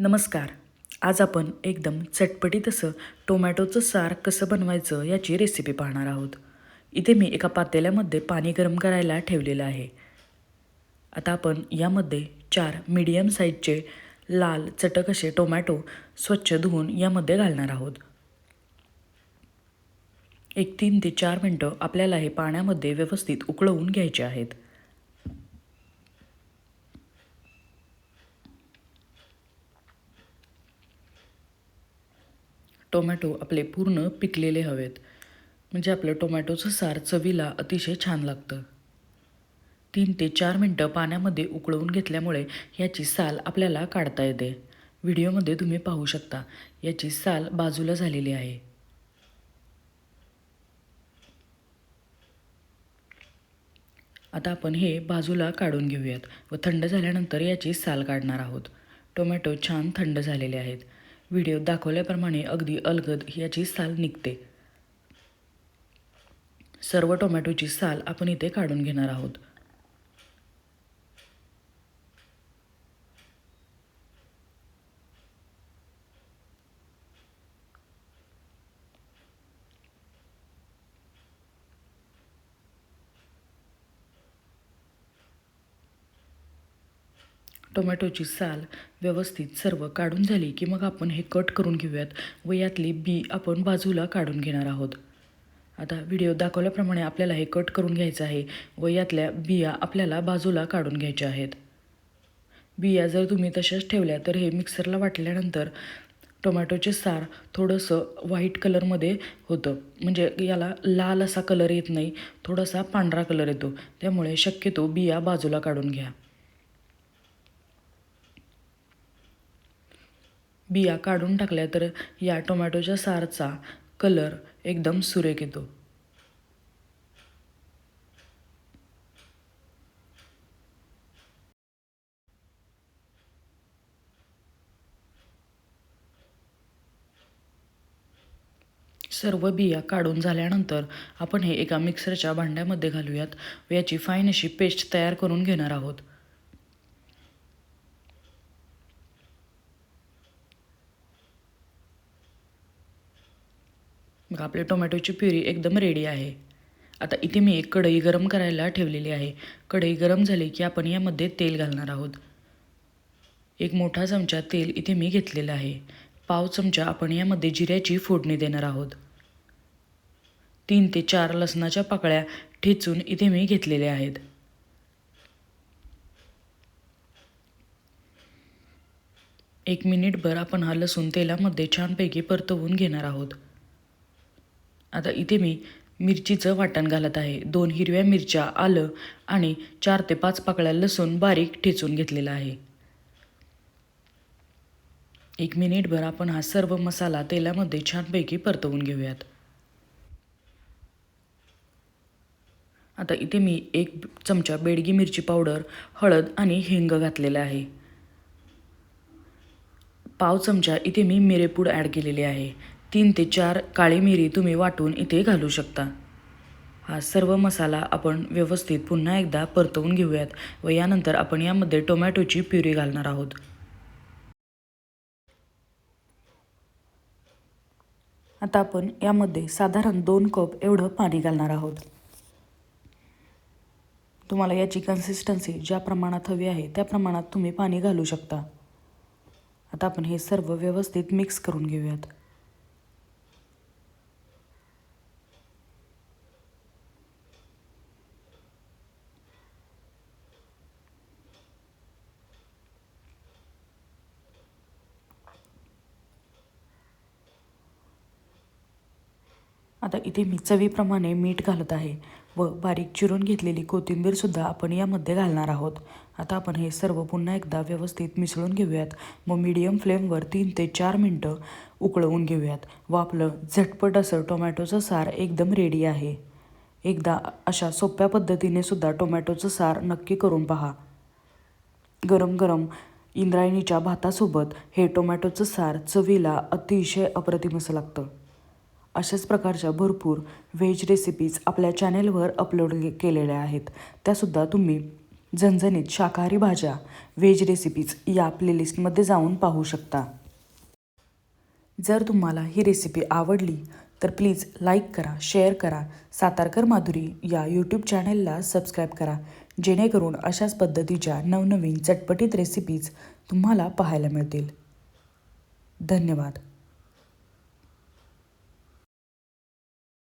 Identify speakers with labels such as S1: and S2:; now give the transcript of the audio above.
S1: नमस्कार. आज आपण एकदम चटपटीत असं टोमॅटोचं सार कसं बनवायचं याची रेसिपी पाहणार आहोत. इथे मी एका पातेल्यामध्ये पाणी गरम करायला ठेवलेलं आहे. आता आपण यामध्ये चार मीडियम साईजचे लाल चटक असे टोमॅटो स्वच्छ धुवून यामध्ये घालणार आहोत. एक तीन ते चार मिनटं आपल्याला हे पाण्यामध्ये व्यवस्थित उकळवून घ्यायचे आहेत. टोमॅटो आपले पूर्ण पिकलेले हवेत. म्हणजे आपलं टोमॅटोचं सार चवीला अतिशय छान लागतं. तीन ते चार मिनटं पाण्यामध्ये उकळवून घेतल्यामुळे याची साल आपल्याला काढता येते. व्हिडिओमध्ये तुम्ही पाहू शकता याची साल बाजूला झालेली आहे. आता आपण हे बाजूला काढून घेऊयात व थंड झाल्यानंतर याची साल काढणार आहोत. टोमॅटो छान थंड झालेले आहेत. व्हिडिओ दाखवल्याप्रमाणे अगदी अलगद याची साल निघते. सर्व टोमॅटोची साल आपण इथे काढून घेणार आहोत. टोमॅटोची साल व्यवस्थित सर्व काढून झाली की मग आपण हे कट करून घेऊयात व यातली बी आपण बाजूला काढून घेणार आहोत. आता व्हिडिओ दाखवल्याप्रमाणे आपल्याला हे कट करून घ्यायचं आहे व यातल्या बिया आपल्याला बाजूला काढून घ्यायच्या आहेत. बिया जर तुम्ही तशाच ठेवल्या तर हे मिक्सरला वाटल्यानंतर टोमॅटोचे सार थोडंसं व्हाईट कलरमध्ये होतं. म्हणजे याला लाल असा कलर येत नाही थोडासा पांढरा कलर येतो. त्यामुळे शक्यतो बिया बाजूला काढून घ्या. बिया काढून टाकल्या तर या टोमॅटोच्या सारचा कलर एकदम सुरेख येतो. सर्व बिया काढून झाल्यानंतर आपण हे एका मिक्सरच्या भांड्यामध्ये घालूयात व याची फाईन अशी पेस्ट तयार करून घेणार आहोत. मग आपली टोमॅटोची प्युरी एकदम रेडी आहे. आता इथे मी एक कढई गरम करायला ठेवलेली आहे. कढई गरम झाली की आपण यामध्ये तेल घालणार आहोत. एक मोठा चमचा तेल इथे मी घेतलेला आहे. पाव चमचा आपण यामध्ये जिऱ्याची फोडणी देणार आहोत. तीन ते चार लसणाच्या पाकळ्या ठेचून इथे मी घेतलेल्या आहेत. एक मिनिटभर आपण हा लसूण तेलामध्ये छानपैकी परतवून घेणार आहोत. आता इथे मी मिरचीचं वाटण घालत आहे. दोन हिरव्या मिरच्या आलं आणि चार ते पाच पाकळ्या लसूण बारीक ठेचून घेतलेला आहे. एक मिनिटभर आपण हा सर्व मसाला तेलामध्ये छानपैकी परतवून घेऊयात. आता इथे मी एक चमचा बेडगी मिरची पावडर हळद आणि हिंग घातलेला आहे. पाव चमचा इथे मी मिरेपूड ॲड केलेली आहे. तीन ते चार काळी मिरी तुम्ही वाटून इथे घालू शकता. हा सर्व मसाला आपण व्यवस्थित पुन्हा एकदा परतवून घेऊयात व यानंतर आपण यामध्ये टोमॅटोची प्युरी घालणार आहोत. आता आपण यामध्ये साधारण दोन कप एवढं पाणी घालणार आहोत. तुम्हाला याची कन्सिस्टन्सी ज्या प्रमाणात हवी आहे त्या प्रमाणात तुम्ही पाणी घालू शकता. आता आपण हे सर्व व्यवस्थित मिक्स करून घेऊयात. आता इथे मी चवीप्रमाणे मीठ घालत आहे व बारीक चिरून घेतलेली कोथिंबीरसुद्धा आपण यामध्ये घालणार आहोत. आता आपण हे सर्व पुन्हा एकदा व्यवस्थित मिसळून घेऊयात व मीडियम फ्लेमवर तीन ते चार मिनटं उकळवून घेऊयात व आपलं झटपट असं टोमॅटोचं सार एकदम रेडी आहे. एकदा अशा सोप्या पद्धतीने सुद्धा टोमॅटोचं सार नक्की करून पहा. गरम गरम इंद्रायणीच्या भातासोबत हे टोमॅटोचं सार चवीला अतिशय अप्रतिम असं लागतं. अशाच प्रकारच्या भरपूर व्हेज रेसिपीज आपल्या चॅनेलवर अपलोड केलेल्या आहेत. त्यासुद्धा तुम्ही झणझणीत शाकाहारी भाज्या व्हेज रेसिपीज या प्लेलिस्टमध्ये जाऊन पाहू शकता. जर तुम्हाला ही रेसिपी आवडली तर प्लीज लाईक करा शेअर करा. सातारकर माधुरी या यूट्यूब चॅनेलला सबस्क्राईब करा. जेणेकरून अशाच पद्धतीच्या नवनवीन चटपटीत रेसिपीज तुम्हाला पाहायला मिळतील. धन्यवाद.